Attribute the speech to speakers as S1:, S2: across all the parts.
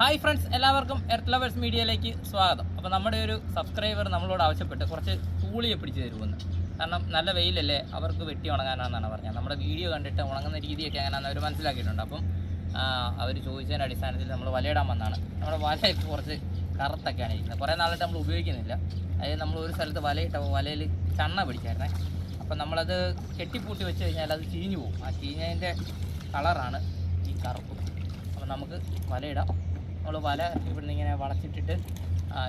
S1: Hi friends എല്ലാവർക്കും earth lovers മീഡിയയിലേക്ക് സ്വാഗതം. അപ്പോൾ നമ്മുടെ ഒരു സബ്സ്ക്രൈബർ നമ്മളോട് ആവശ്യപ്പെട്ട് കുറച്ച് തൂളിയെ പിടിച്ച് തരുമെന്ന്. കാരണം നല്ല വെയിലല്ലേ അവർക്ക് വെട്ടി ഉണങ്ങാനാണെന്നാണ് പറഞ്ഞത്. നമ്മുടെ വീഡിയോ കണ്ടിട്ട് ഉണങ്ങുന്ന രീതിയൊക്കെ അങ്ങനെയാണെന്ന് അവർ മനസ്സിലാക്കിയിട്ടുണ്ട്. അപ്പം അവർ ചോദിച്ചതിന്റെ അടിസ്ഥാനത്തിൽ നമ്മൾ വലയിടാൻ വന്നതാണ് നമ്മുടെ വലയൊക്കെ കുറച്ച് കറുത്തൊക്കെയാണ് ഇരിക്കുന്നത്. കുറേ നാളായിട്ട് നമ്മൾ ഉപയോഗിക്കുന്നില്ല. അതായത് നമ്മൾ ഒരു സ്ഥലത്ത് വലയിട്ടപ്പോൾ വലയിൽ ചണ്ണ പിടിച്ചായിരുന്നേ. അപ്പം നമ്മളത് കെട്ടിപ്പൂട്ടി വെച്ച് കഴിഞ്ഞാൽ അത് ചീഞ്ഞു പോകും. ആ ചീഞ്ഞതിന്റെ കളറാണ് ഈ കറുപ്പ്. അപ്പം നമുക്ക് വലയിടാം. നമ്മൾ വല ഇവിടുന്ന് ഇങ്ങനെ വളച്ചിട്ടിട്ട്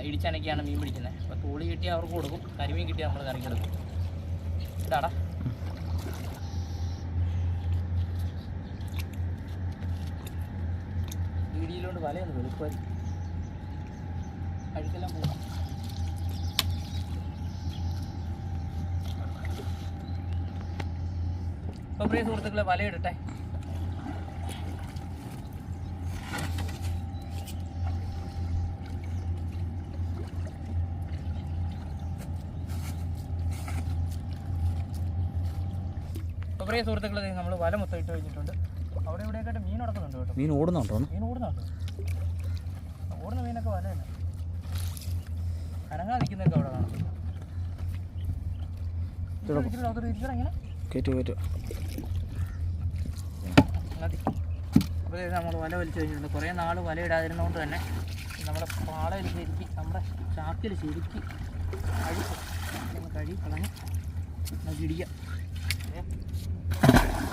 S1: ഇടിച്ചണക്കിയാണ് മീൻ പിടിക്കുന്നത് അപ്പോൾ തോളി കിട്ടിയാൽ അവർക്ക് കൊടുക്കും കരിമീൻ കിട്ടിയാൽ നമ്മൾ കറിക്കെടുക്കും ഇതാടാ. വീടിയിലോട്ട് വലയൊന്ന് വെളുപ്പായി അഴുക്കെല്ലാം പോകാം അപ്പോൾ പ്രിയ സുഹൃത്തുക്കളെ വലയിടട്ടെ അപ്പോൾ പ്രിയ സുഹൃത്തുക്കളെ നമ്മൾ വല മൊത്തം ഇട്ട് കഴിഞ്ഞിട്ടുണ്ട്. അവിടെ ഇവിടെയൊക്കെ മീൻ നടക്കുന്നുണ്ട് കേട്ടോ.
S2: മീൻ ഓടുന്നുണ്ടോ?
S1: മീൻ ഓടുന്നുണ്ട്. ഓടുന്ന മീനൊക്കെ വല തന്നെ അനങ്ങാതിരിക്കുന്നൊക്കെ അവിടെ കാണും.
S2: കയറ്റു കയറ്റു
S1: അപ്പോൾ നമ്മൾ വല വലിച്ചു കഴിഞ്ഞിട്ടുണ്ട്. കുറേ നാൾ വല ഇടാതിരുന്നതുകൊണ്ട് തന്നെ നമ്മുടെ പാളയിൽ ശരിക്ക് നമ്മുടെ ചാക്കിൽ ശരിക്ക് ഒന്ന് കഴുകി കളഞ്ഞ് നമുക്ക് ഇടിക്കാം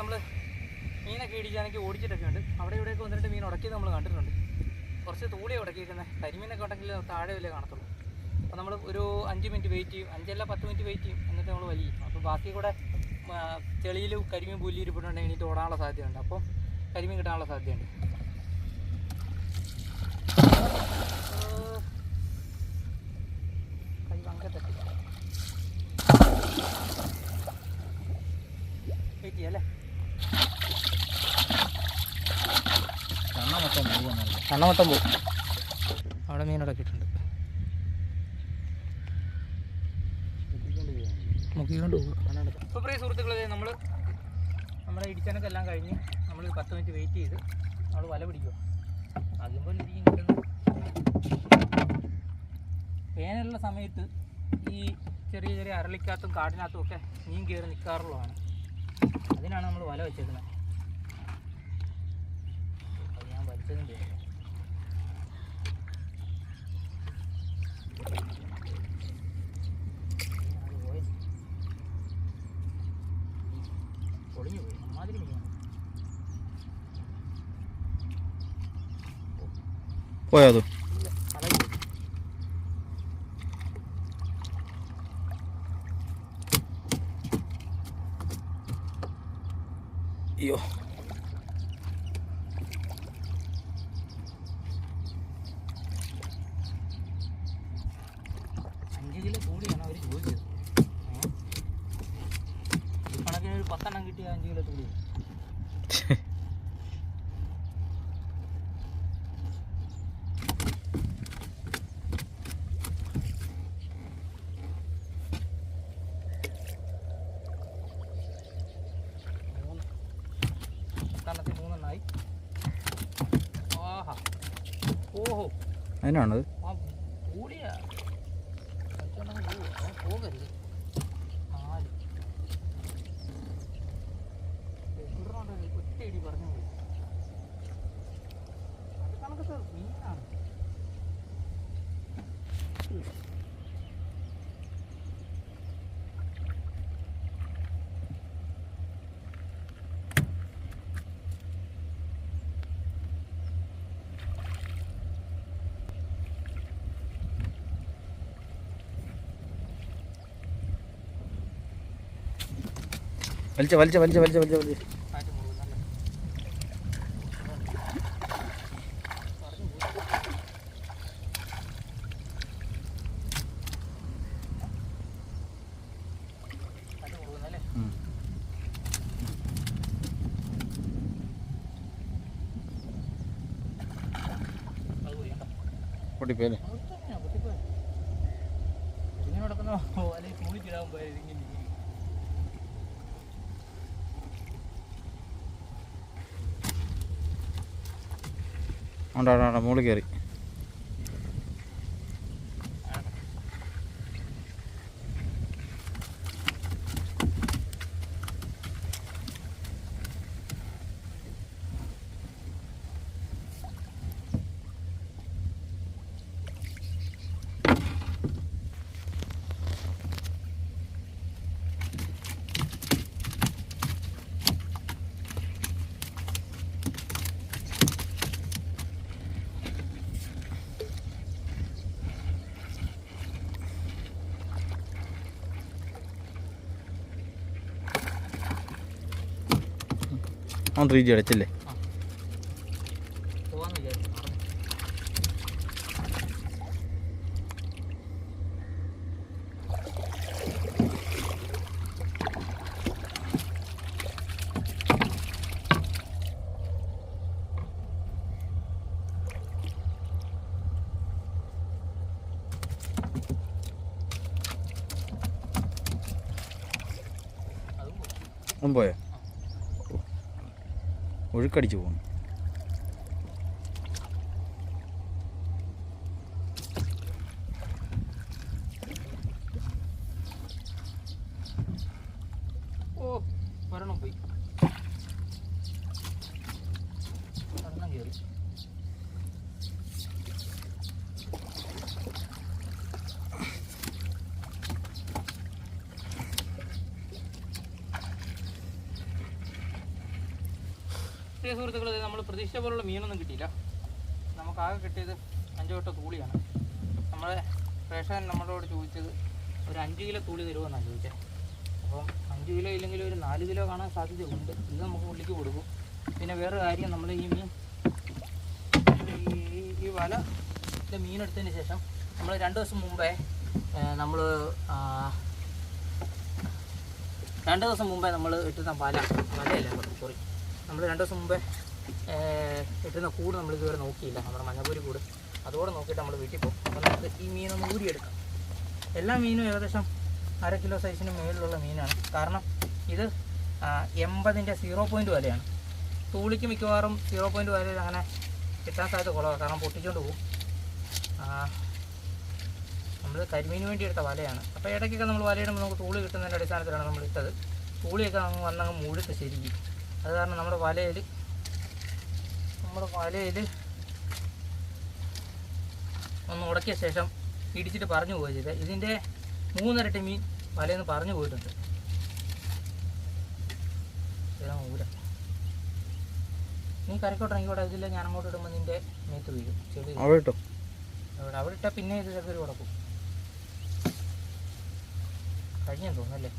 S1: നമ്മൾ മീനൊക്കെ ഇടിക്കാനൊക്കെ ഓടിച്ചിട്ടൊക്കെ ഉണ്ട്. അവിടെ ഇവിടെയൊക്കെ വന്നിട്ട് മീൻ ഉടക്കിയത് നമ്മൾ കണ്ടിട്ടുണ്ട്. കുറച്ച് തൂളിയെ ഉടക്കിയിരിക്കുന്നത് കരിമീനൊക്കെ ഉണ്ടെങ്കിൽ താഴെ വല്ലേ കാണത്തുള്ളൂ. അപ്പോൾ നമ്മൾ ഒരു അഞ്ച് മിനിറ്റ് വെയിറ്റ് ചെയ്യും. അഞ്ചല്ല പത്ത് മിനിറ്റ് വെയിറ്റ് ചെയ്യും. എന്നിട്ട് നമ്മൾ വലിയും അപ്പോൾ ബാക്കി കൂടെ ചെളിയിൽ കരിമീൻ പുല്ലി ഇരിപ്പിട്ടുണ്ടെങ്കിൽ എനിക്ക് ഓടാനുള്ള സാധ്യതയുണ്ട്. അപ്പോൾ കരിമീൻ കിട്ടാനുള്ള സാധ്യതയുണ്ട്. വെയിറ്റ് ചെയ്യാം അല്ലേ
S2: കണ്ണ മൊത്തം
S1: കണ്ണ മൊത്തം പോകും അവിടെ മീനോടെ മുക്കിക്കൊണ്ട് പോകും ഇപ്പോൾ പ്രിയ സുഹൃത്തുക്കളെ നമ്മൾ നമ്മുടെ ഇടിച്ചനൊക്കെ എല്ലാം കഴിഞ്ഞ് നമ്മൾ പത്ത് മിനിറ്റ് വെയിറ്റ് ചെയ്ത് നമ്മൾ വല പിടിക്കുക ആദ്യം പോലെ ഇരിക്കും വേനലുള്ള സമയത്ത് ഈ ചെറിയ ചെറിയ അരളിക്കകത്തും കാടിനകത്തും ഒക്കെ മീൻ കയറി നിൽക്കാറുള്ളതാണ് അതിനാണ് നമ്മൾ വല വെച്ചേക്കുന്നത്. അത് ഞാൻ വലിച്ചതിന്റെ ആയിരുന്നു. അത് പോയി. പൊളിഞ്ഞു പോയി അമ്മാതിരി മീനാണ്
S2: പോയോ അത്
S1: ഇല്ല കളഞ്ഞു പോയി.
S2: അയ്യോ
S1: അഞ്ച് കിലോ തൂളിയാണ് അവർ ചോദിച്ചത് ഏ? ഈ കണക്കിന് ഒരു പത്തെണ്ണം കിട്ടിയ അഞ്ച് കിലോ തൂളി മൂന്ന് പത്തെണ്ണത്തിൽ മൂന്നെണ്ണായി. ആഹാ. ഓഹോ.
S2: അതിനാണത്?
S1: പോകരുത് നാല് എവിടുന്നാണ് ഒറ്റ ഇടി പറഞ്ഞു പോയി. അത് കണക്കത്തെ മീനാണ്.
S2: വലിച്ച വലിച്ച വലിച്ച വലിച്ച വലിച്ച വലിച്ച.
S1: ഇങ്ങനെ ഇരിക്കും.
S2: ഉണ്ട് അവിടെ മുകളിൽ കയറി അവൻ ത്രീ ജി അടച്ചല്ലേ
S1: പോയി.
S2: ഒഴുക്കടിച്ച് പോകുന്നു
S1: ഓ ഒരെണ്ണം പോയി ഒരെണ്ണം കയറി പ്രിയ സുഹൃത്തുക്കൾ നമ്മൾ പ്രതീക്ഷ പോലുള്ള മീനൊന്നും കിട്ടിയില്ല. നമുക്കാകെ കിട്ടിയത് അഞ്ചു വട്ട തൂളിയാണ്. നമ്മളെ പ്രേക്ഷകൻ നമ്മളോട് ചോദിച്ചത് ഒരു അഞ്ച് കിലോ തൂളി തരുമെന്നാണ് ചോദിച്ചത് അപ്പം അഞ്ച് കിലോ ഇല്ലെങ്കിൽ ഒരു നാല് കിലോ കാണാൻ സാധ്യതയുണ്ട് ഇത് നമുക്ക് ഉള്ളിക്ക് കൊടുക്കും. പിന്നെ വേറെ കാര്യം നമ്മൾ ഈ മീൻ ഈ വല മീനെടുത്തതിന് ശേഷം നമ്മൾ രണ്ട് ദിവസം മുമ്പേ നമ്മൾ രണ്ട് ദിവസം മുമ്പേ നമ്മൾ ഇട്ടുന്ന വല വലയല്ല സോറി നമ്മൾ രണ്ട് ദിവസം മുമ്പേ കിട്ടുന്ന കൂട് നമ്മൾ ഇതുവരെ നോക്കിയില്ല. നമ്മുടെ മഞ്ഞപ്പൂരി കൂട്. അതോടെ നോക്കിയിട്ട് നമ്മൾ വീട്ടിൽ പോകും. അപ്പോൾ നമുക്ക് ഈ മീനൊന്ന് ഊരിയെടുക്കാം. എല്ലാ മീനും ഏകദേശം അര കിലോ സൈസിന് മുകളിലുള്ള മീനാണ്. കാരണം ഇത് എൺപതിന്റെ സീറോ പോയിന്റ് വലയാണ്. തൂളിക്ക് മിക്കവാറും സീറോ പോയിന്റ് വരെ അങ്ങനെ കിട്ടാൻ സാധ്യത കുറവാണ് കാരണം പൊട്ടിച്ചുകൊണ്ട് പോകും. നമ്മൾ കരിമീന് വേണ്ടി എടുത്ത വലയാണ്. അപ്പോൾ ഇടയ്ക്കൊക്കെ നമ്മൾ വലയിടുമ്പോൾ നമുക്ക് തൂളി കിട്ടുന്നതിന്റെ അടിസ്ഥാനത്തിലാണ് നമ്മൾ ഇട്ടത്. തൂളിയൊക്കെ അങ്ങ് വന്നങ്ങ് മുഴുത്ത് ശരിക്കും. അത് കാരണം നമ്മുടെ വലയിൽ നമ്മുടെ വലയിൽ ഒന്ന് ഉടക്കിയ ശേഷം ഇടിച്ചിട്ട് പറഞ്ഞു പോവുക ചെയ്തത് ഇതിന്റെ മൂന്നിരട്ടി മീൻ വലയിൽ നിന്ന് പറഞ്ഞു പോയിട്ടുണ്ട്. ഊര. നീ കരക്കോട്ടിറങ്ങിക്കോട്ടെ ഇതില്ല ഞാൻ അങ്ങോട്ട് ഇടുമ്പോൾ നിന്റെ മേത്ത് വീഴും. ചെടി
S2: അവിടെ ഇട്ടോ.
S1: അവിടെ ഇട്ടാൽ പിന്നെ ഇത് ചിലപ്പോൾ കൊടുക്കും കഴിഞ്ഞെന്ന് തോന്നുന്നല്ലേ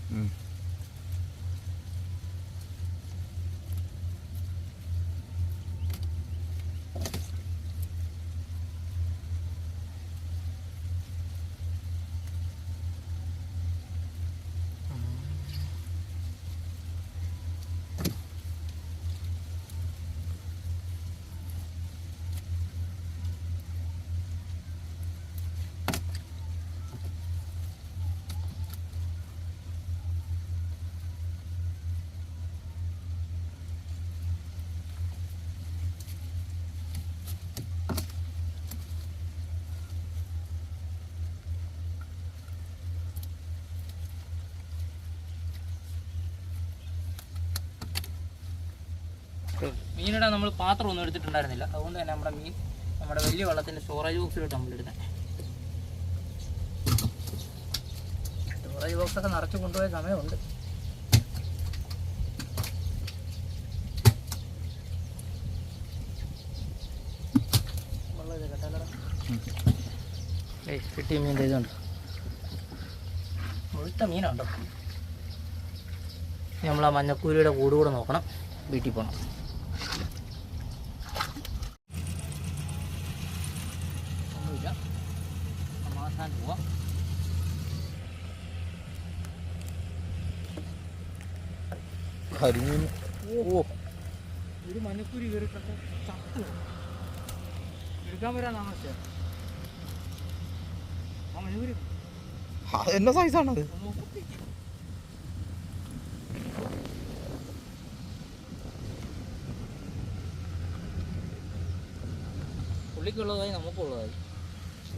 S1: മീനിടാൻ നമ്മൾ പാത്രം ഒന്നും എടുത്തിട്ടുണ്ടായിരുന്നില്ല. അതുകൊണ്ട് തന്നെ നമ്മുടെ മീൻ നമ്മുടെ വലിയ വെള്ളത്തിന്റെ സ്റ്റോറേജ് ബോക്സിലോട്ട് നമ്മൾ ഇടുന്നത് സ്റ്റോറേജ് ബോക്സൊക്കെ നിറച്ച് കൊണ്ടുപോയ സമയമുണ്ട്. കിട്ടിയ മീൻ ഇതുണ്ട്. മുഴുത്ത മീനുണ്ടോ നമ്മൾ ആ മഞ്ഞക്കൂരിയുടെ കൂട് കൂടെ നോക്കണം. വീട്ടിൽ പോകണം
S2: കരിമീൻ. ഓ.
S1: ഒരു മഞ്ഞക്കൂരി കയറിട്ടൊക്കെ ചത്തു. എടുക്കാൻ വരാൻ താമസിച്ച
S2: അത് എന്നാ സൈസാണത്
S1: പുള്ളിക്കുള്ളതായി നമുക്കുള്ളതായി.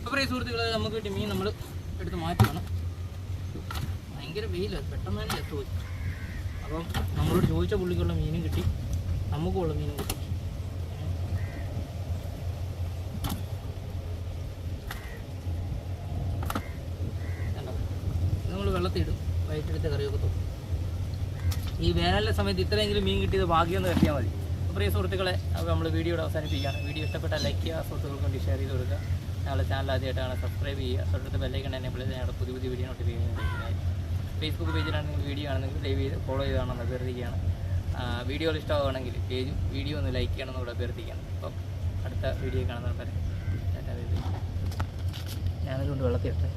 S1: അപ്പോൾ ഈ സുഹൃത്തുക്കളെ നമുക്ക് കിട്ടിയ മീൻ നമ്മൾ എടുത്ത് മാറ്റുകയാണ് ഭയങ്കര വെയിലാണ് പെട്ടെന്ന് തന്നെ എത്തുപോയി അപ്പം നമ്മളോട് ചോദിച്ച പുള്ളിക്കുള്ള മീനും കിട്ടി. നമുക്കുള്ള മീനും കിട്ടി. നമ്മൾ വെള്ളത്തിയിടും വയറ്റെടുത്ത കറിയൊക്കെ തോന്നും. ഈ വേനലിന്റെ സമയത്ത് ഇത്രയെങ്കിലും മീൻ കിട്ടിയത് ഭാഗ്യം എന്ന് കരുതിയാൽ മതി. പ്രിയ സുഹൃത്തുക്കളെ അപ്പോൾ നമ്മൾ വീഡിയോയുടെ അവസാനിപ്പിക്കുകയാണ്. വീഡിയോ ഇഷ്ടപ്പെട്ട ലൈക്ക് ചെയ്യുക സുഹൃത്തുക്കൾക്ക് വേണ്ടി ഷെയർ ചെയ്ത് കൊടുക്കുക. ഞങ്ങളുടെ ചാനൽ ആദ്യമായിട്ടാണ് സബ്സ്ക്രൈബ് ചെയ്യുക. തൊട്ടടുത്ത് ബെല്ലൈക്കൺ എനേബിൾ ചെയ്ത് ഞങ്ങളുടെ പുതിയ പുതിയ വീഡിയോ നോട്ടിഫിക്കേഷൻ ഫേസ്ബുക്ക് പേജിലാണ് നിങ്ങൾ വീഡിയോ ആണെങ്കിൽ ലൈവ് ചെയ്ത് ഫോളോ ചെയ്താണെന്ന് അഭ്യർത്ഥിക്കുകയാണ്. വീഡിയോകൾ ഇഷ്ടമാവുകയാണെങ്കിൽ പേജ് വീഡിയോ ഒന്ന് ലൈക്ക് ചെയ്യണം എന്നുകൂടെ അഭ്യർത്ഥിക്കുകയാണ്. അപ്പം അടുത്ത വീഡിയോ കാണുന്ന കാണുന്നവരെ ഞാനതുകൊണ്ട് വെള്ളത്തിൽ ഇട്ടെ